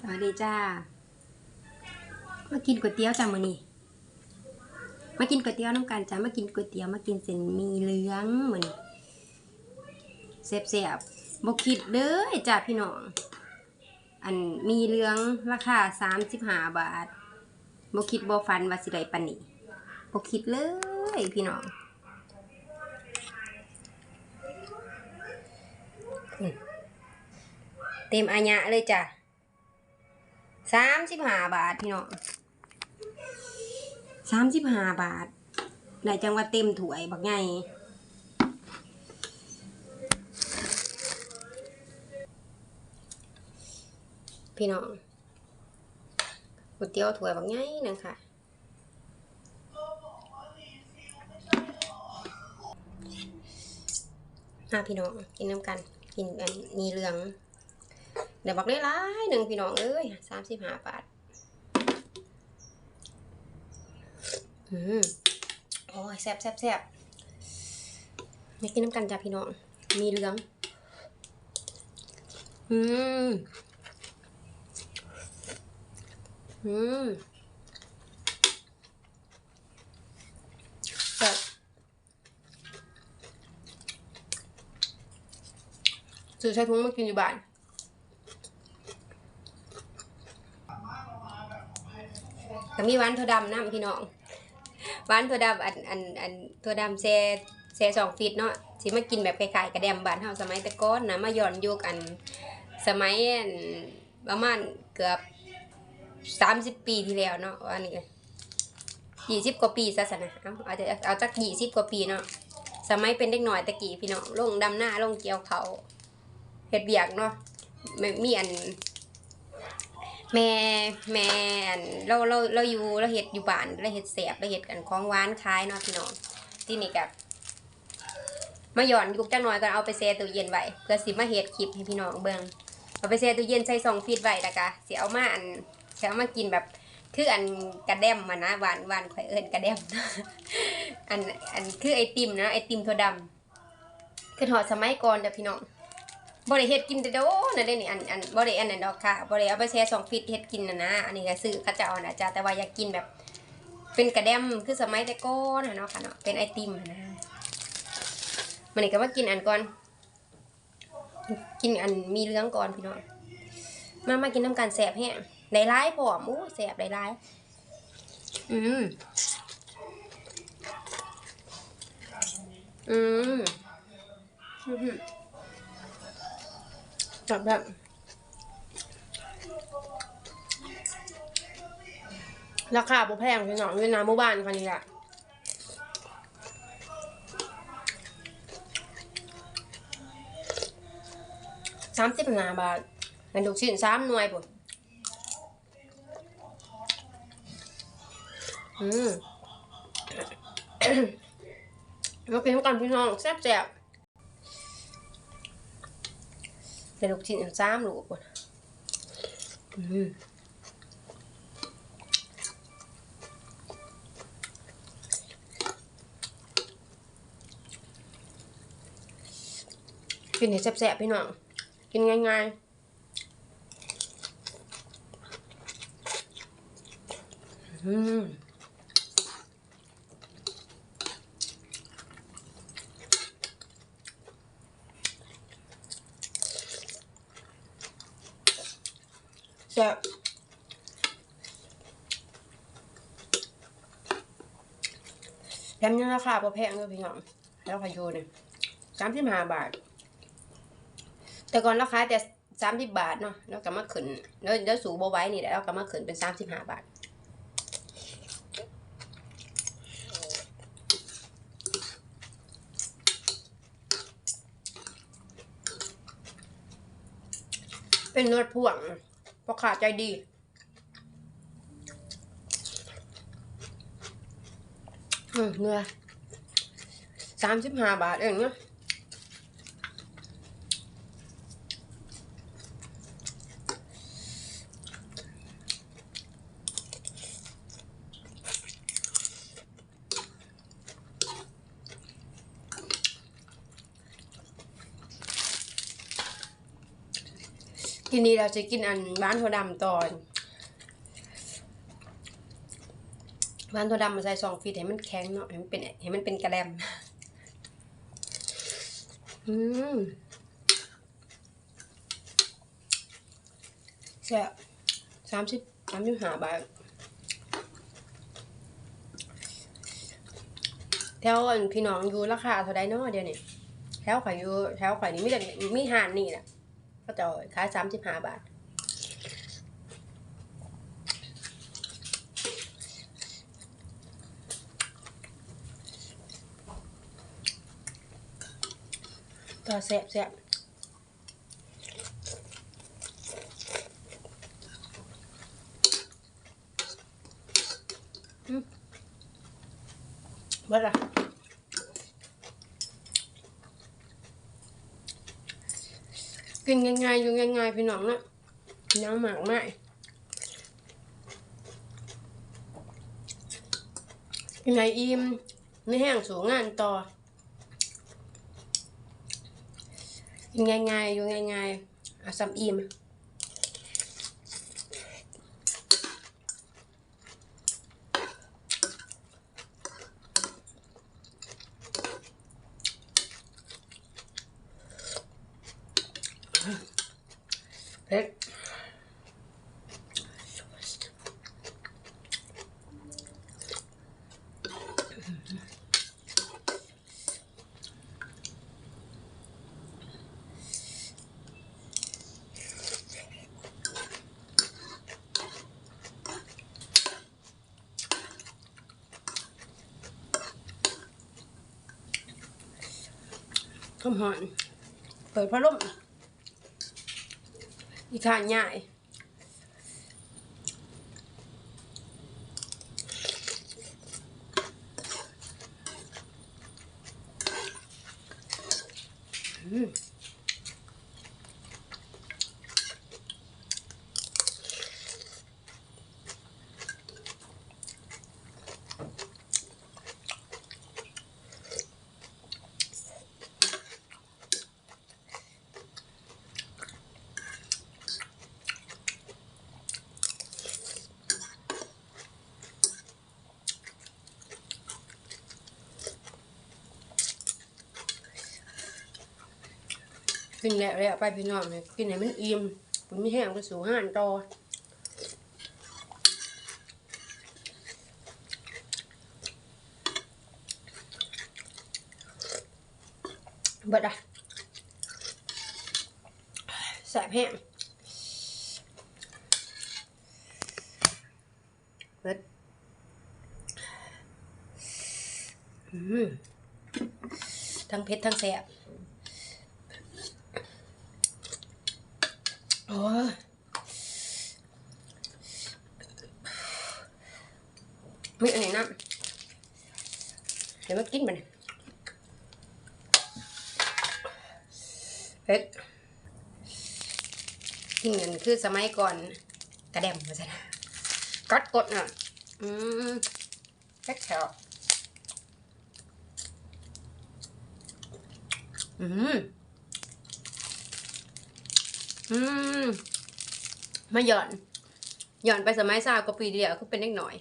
สวัสดีจ้า มากินก๋วยเตี๋ยวจ้ามือนี้มากินก๋วยเตี๋ยวน้ำกันจ้ามากินก๋วยเตี๋ยวมากินเส้นมีเหลืองมือนี้แซ่บๆบ่คิดเลยจ้าพี่น้อง อันมีเหลืองราคา35บห้าบาทบ่คิดบ่ฝันว่าสิไดปานนี้บ่คิดเลยพี่น้องเต็มอาญะเลยจ้ะ สามสิบห้าบาทพี่น้องสามสิบห้าบาทได้จังว่าเต็มถ้วยบักไงพี่น้องก๋วยเตี๋ยวถ้วยบักไงนึงค่ะอะพี่น้องกินน้ำกัน กินอันมีเหลือง เดี๋ยวบอกได้ร้ายหนึ่งพี่น้องเอ้ยสามสิบห้าบาทอืมโอ้ยแซ่บแซ่บแซ่บไม่กินน้ำกันจ้ะพี่น้อง มีเหลือง อืม อืมแซ่บซื้อใช้ถุงมากินอยู่บ้าน ก็มีหวานถั่วดำนะพี่น้องหวานถั่วดำอันอันอันถั่วดำแช่แช่สองฟีตเนาะสิมากินแบบคล้ายๆกระเดมบ้านเฮาสมัยต่ก่อนนะมาย้อนยุคอันสมัยประมาณเกือบสามสิบปีที่แล้วเนาะว่านี่ยี่สิบกว่าปีซะสนะเอาเอาจะเอาจักยี่สิบกว่าปีเนาะสมัยเป็นเด็กหน่อยตะกี้พี่น้องลงดำหน้าลงเกี่ยวเขาเฮ็ดเบียกเนาะไม่มีอัน แม่แม่อันเราเราเราอยู่เราเฮ็ดอยู่บ้านเราเฮ็ดแสบเราเฮ็ดกันของหวานขายเนาะพี่น้องที่นี่กับมาหย่อนยุกจังหน่อยก็เอาไปแช่ตู้เย็นไว้เพื่อสิมาเฮ็ดคลิปให้พี่น้องเบิ่งเอาไปแช่ตู้เย็นใส่ซองฟีดไว้แล้วก็สิเอามาอันเสิเอามากินแบบคืออันกระเดมมานะหวานหวานข่อยเอิ้นกระเดมอันอันคือไอติมนะไอติมถั่วดำคือถอดสมัยก่อนเด้อพี่น้อง บริเฮ็ดกินแต่โดนั่นเด้นี่อันอันบริอันนั้นดอกค่ะบริเอาไปแช่สองฟิตเฮ็ดกินนะนะอันนี้ก็ซื้อเขาเจ้านะจ้าแต่ว่าอยากกินแบบ เป็นกระเดมคือสมัยแต่ก่อนน่ะเนาะค่ะเนาะเป็นไอติมนะมันนี่ก็มากินอันก่อน กินอันมีเรื่องก่อนพี่น้องมามากินน้ำกันแสบแห้งได้ร้ายพร้อมอู้แสบได้ร้ายอืมอืมอืม แบบแบบราคาบ่แพงพี่น้องเวียดนามหมู่บ้านคันนี้แหละสามสิบห้าบาทเป็นลูกชิ้นสามหน่วยปุ่นอืมเรากินกันพี่น้องแซ่บแซ่บ เป็นลูกชิ้นสามลูกก่อนกินให้แซ่บๆพี่น้อง กินง่ายๆอืมแซ่บ แถมยังราคาพอแพงด้วยพี่น้องแล้วพายุเนี่ยสามสิบห้าบาท แต่ก่อนราคาแต่สามสิบบาทเนาะแล้วก็มาขึ้นแล้วแล้วสูบไว้นี่แหละแล้วก็มาขึ้นเป็นสามสิบห้าบาทเป็นนวดพ่วงเพราะขาใจดี อืมเนื้อสามสิบห้าบาทเองเนาะกินทีนี้เราจะกินอันบ้านถั่วดำตอน บ้านถั่วดำมาใส่ซองฟีดให้มันแข็งเนาะให้มันเป็นให้มันเป็นกระแดมอืมแซ่บสามสิบสามสิบห้าบาทแถวพี่น้องอยู่ราคาเท่าไดเนาะเดี๋ยวนี้แถวข่อยอยู่แถวข่อยนี่ไมีแต่มีหานนี่แหละก็จะขายสามสิบห้าบาท ต่อแซ่บแซ่บอืมเบิดละกินง่ายๆอยู่ง่ายๆพี่น้องนะน้ำหมากไม่กินไงอิ่มไม่แห้งสูงงานต่อ กินง่ายๆอยู่ง่ายๆเอาซ้ำอิ่มเผ็ด ข้าวหอน เปิดพัดลมอีกขาใหญ่ อืม กินแล้วแล้วไปพี่น้องเลยกินให้มันอิ่มมันไม่แห้งไปสู่ห้านต่อบิดอะแสบแห้งเบิดอืมทั้งเผ็ดทั้งแสบ โอ้ยมีอันไหนนะเดี๋ยวมากินมันเฮ็ดกินเงินคือสมัยก่อนกระเดมมาซะนะกดกดน่ะ อืมแค่แถวอืม อืมมาหย่อน หย่อนไปสมัยสาวก็ปีเดียวก็เป็นเล็กหน่อย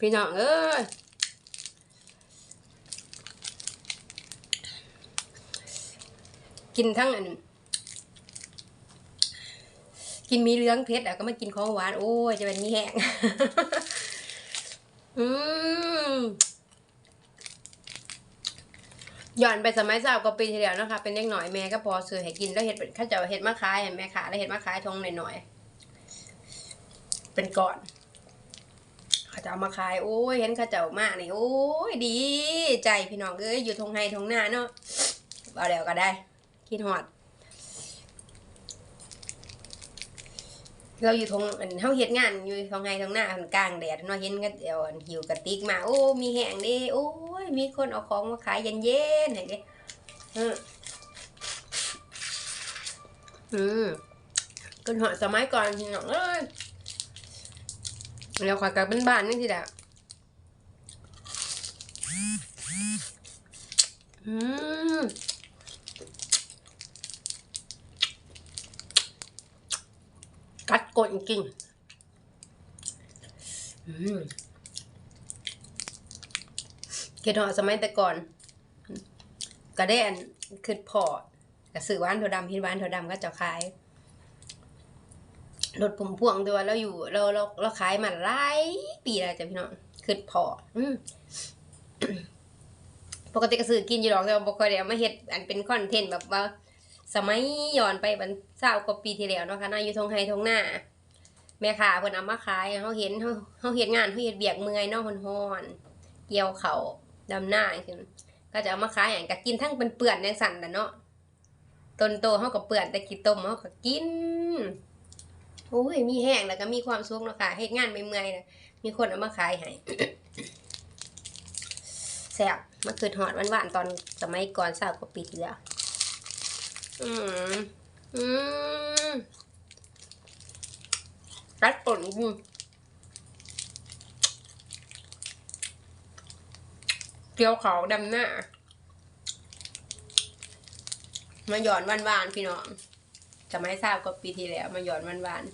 พี่น้องเอ้ยกินทั้งอันกินมีเลี้ยงเพชรอะก็มากินของหวาน โอ้ยจะเป็นมีแห้ง อืม ย้อนไปสมัยสาวก็ปีที่แล้วนะคะ เป็นเด็กหน่อยแม่ก็พอซื้อให้กินแล้วเห็ดข้าเจ้าเห็ดมะขายให้แม่ขาแล้วเห็ดมะขายทงหน่อยๆเป็นก่อนข้าเจ้ามาขายโอ้ยเห็นข้าเจ้ามากนี่โอ้ยดี ใจพี่น้องเอ้ยอยู่ทงไฮทงหน้าเนาะเอาแล้วก็ได้คิดหอด เราอยู่ทงอันเฮาเฮ็ดงานอยู่ทงไฮทงหน้าอันกลางแดดเนาะเห็นก็เดี๋ยวอันหิวกระติกมาโอ้ มีแห้งดิโอ้ยมีคนเอาของมาขายเย็นๆให้เด้อืมอืมกันหอสมัยก่อนพี่น้องเอ้ยแล้วขอยกับบ้านๆนี่สิแหละอืม โกดจริงๆเกิดหอสมัยแต่ก่อน ก็ได้อันคือพอกับสื่อหวานถั่วดำพินหวานถั่วดำก็จะขายรถผมพ่วงตัวเราอยู่เราเราเราขายมาหลายปีแล้วจ้ะพี่น้องคือพออืปกติก็ซื้อกินอยู่หรอกแต่ว่าบ่ค่อยได้เอามาเฮ็ดอันเป็นคอนเทนต์แบบว่า สมัยย้อนไปมันเศร้ากว่าปีที่แล้วเนาะค่ะนาอยู่ทงไฮทงหน้าแม่ค้าเพิ่นเอามาขายเฮาเห็นเฮาเฮาเฮ็ดงานเฮาเฮ็ดเบียกเมื่อยเนาะฮ้อนๆเกี่ยวเขาดำหน้าจังซี่ก็จะเอามาขายให้ก็กินทั้งเป็นเปื่อนจังสั่นน่ะเนาะต้นโตเฮาก็เปื่อนแต่กินต้มเฮาก็กินโอ้ยมีแห้งแล้วก็มีความสุขเนาะค่ะเฮ็ดงานไม่เมื่อยๆนะมีคนเอามาขายให้แซ่บมาคือหอดหวานๆตอนสมัยก่อนสาวกว่าปีที่แล้ว อืมอืมรัดป่นจริงเกี๊ยวเขาวดำหน้า มาหย่อนหวานๆพี่น้องจะไม่ทราบก็ปีที่แล้ว มาหย่อดหวาน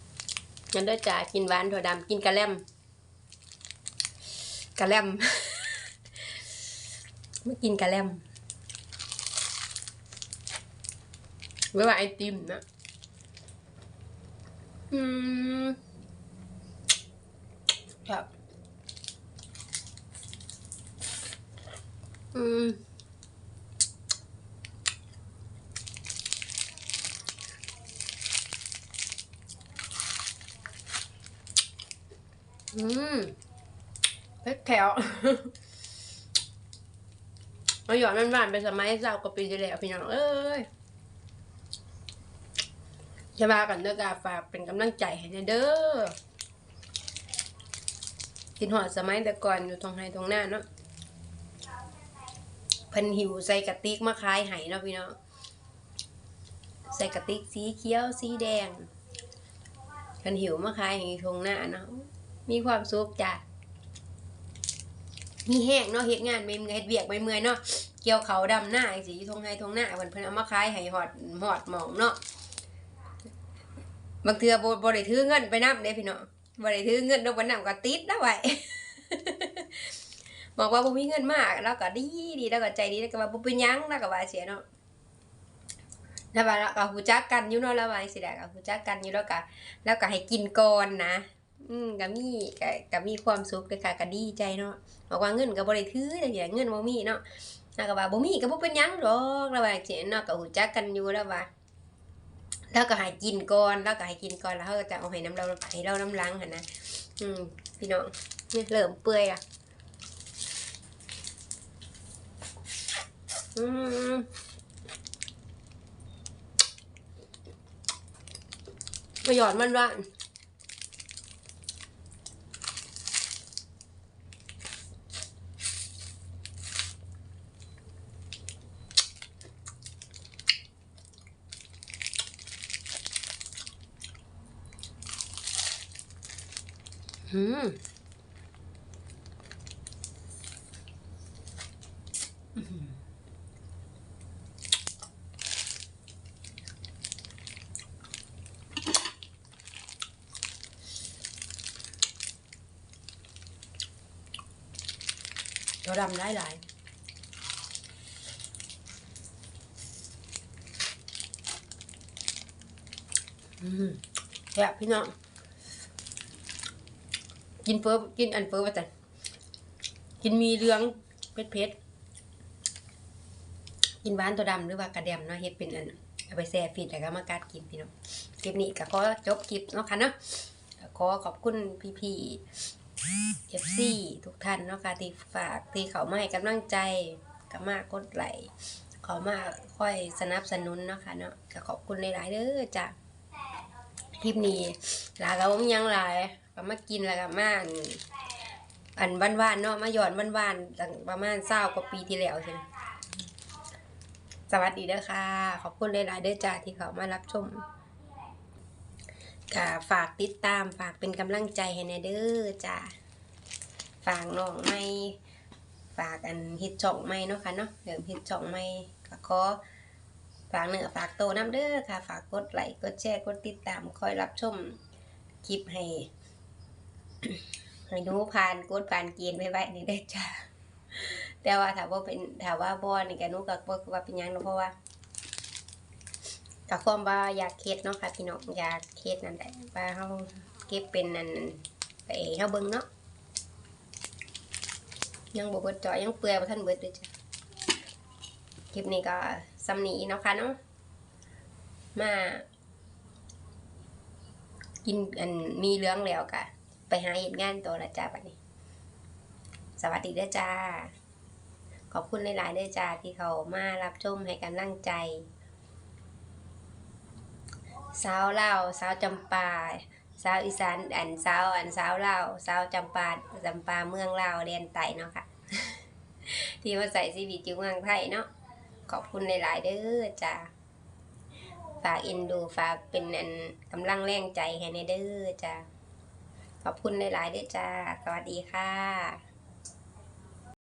ๆงั้นเด้อจ้ากินหวานถั่วดำกินกะแลมกะแลม ไม่กินกะแลม ไม่ว่าไอติมนะอืมครับอืมอืมเพชรแถวมาหยอดมันหวานๆไปสมัยเศร้ากว่าปีที่แล้วพี่น้องเอ้ย จะมากันเด้อกาฝากเป็นกำลังใจให้เด้อกินหอดสมัยแต่ก่อนอยู่ตรงไฮตรงหน้าเนาะเพิ่นหิวใส่กระติกมาขายไห้เนาะพี่เน้องใส่กระติกสีเขียวสีแดงเพิ่นหิวมาขายให้ตรงหน้าเนาะมีความสุขจ้ะมีแห้งเนาะเฮ็ดงานไม่เมื่อยเฮ็ดเวียกไม่เมื่อยเนาะเกี่ยวเขาดำหน้าสีทงไห้ทงหน้าเพิ่นเพิ่นเอามาขายให้หอดหอดหมองเนาะ บางเทือบบ่ได้ถือเงินไปนำเด้พี่น้องบ่ได้ถือเงินดอกบ่นำก็ติดนะไว้บอกว่าบ่มีเงินมากแล้วก็ดีดีแล้วก็ใจดีแล้วก็ว่าบ่เป็นยังแล้วก็ว่าเสียเนาะแล้วว่าก็ฮู้จักกันอยู่เนาะแล้วว่าสิได้ก็ฮู้จักกันอยู่แล้วก็แล้วก็ให้กินก่อนนะ อืมก็มีก็ก็มีความสุขเลยค่ะก็ดีใจเนาะบอกว่าเงินก็บ่ได้ถือแต่อย่างเงินบ่มีเนาะแล้วก็ว่าบ่มีก็บ่เป็นยังดอกแล้วว่าจังซี่เนาะก็ฮู้จักกันอยู่แล้วว่า แล้วก็ให้กินก่อนแล้วก็ให้กินก่อนแล้วเขาก็จะเอาให้น้ำเราให้เราน้ำล้างหั่นนะอืมพี่น้องนี่เริ่มเปื่อยอะอืมมาหยอดมันว่า นอืมเราดำได้หลายอืมแซ่บพี่น้อง กินเฟอกินอันเฟอว่าจันกินมีเรืองเผ็ดเผ็ดกินหวานตัวดำหรือว่ากระเดมเนาะเฮ็ดเป็นอันเอาไปแซ่ฟิตแล้วก็มากัดกินพี่น้องคลิปนี้ก็ขอจบคลิปเนาะค่ะเนาะขอขอบคุณพี่ๆเอฟซีทุกท่านเนาะค่ะที่ฝากที่เขามาให้กำลังใจก็มากกดไลค์เขามาค่อยสนับสนุนเนาะค่ะเนาะก็ขอบคุณหลายๆเด้อจ้ะคลิปนี้ลาก็บ่มีหยังหลาย ก็มากินแล้วก็มาอันอันบ้านๆเนาะมาหยอดบ้านๆตั้งประมาณเศร้ากว่าปีที่แล้วใช่ไหมสวัสดีเด้อค่ะ ขอบคุณหลายๆเด้อจ้าที่เขามารับชมก็ฝากติดตามฝากเป็นกำลังใจให้แน่เด้อจ้าฝากน้องไม่ฝากอันเฮ็ดจ่องไม่เนาะค่ะเนาะเดี๋ยวเฮ็ดจ่องไม่ก็ขอฝากเนื้อฝากโตวน้ำเด้อค่ะ ฝากกดไลค์กดแชร์กดติดตามคอยรับชมคลิปให้ ให้หนูผ่านกดผ่านเกณฑ์ไว้ไว้นี่ได้จ้าแต่ว่าถ้าว่าเป็นถ้าว่าบ่นี่ก็หนูก็บ่ว่าเป็นยังเนาะเพราะว่ากับความว่าอยากเฮ็ดเนาะค่ะพี่น้องอยากเฮ็ดนั่นแหละว่าเฮาเก็บเป็นนั่นไปเฮาเบิ่งเนาะยังบ่เบิดจ่อยยังเปื่อยบ่ทันเบิดด้อจ้ะคลิปนี้ก็สำนีเนาะค่ะเนาะมากินอันมีเรื่องแล้วกะ ไปหาเหตุงานตัวละจ้าบัดนี้ สวัสดีเด้อจ้า ขอบคุณหลายๆเด้อจ้าที่เขามารับชมให้กำลังใจ สาวเล่าสาวจำปาสาวอีสานอันสาวอันสาวเล่าสาวจำปาจำปาเมืองเล่าเรียนไตเนาะค่ะ ที่มาใส่ชีวิตอยู่เมืองไทยเนาะขอบคุณหลายๆเด้อจ้าฝากอ็นดูฝากเป็นอันกำลังแรงใจให้ในเด้อจ้า ขอบคุณหลายๆเด้อจ้า สวัสดีค่ะ